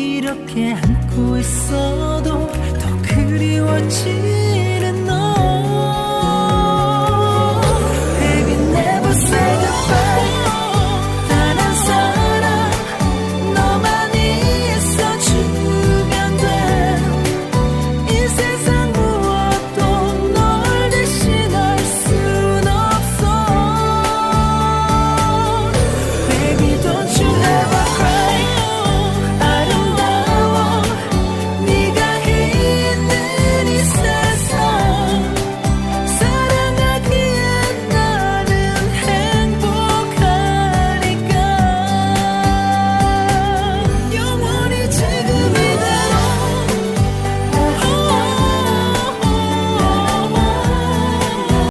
이렇게 안고 있어도 더 그리워지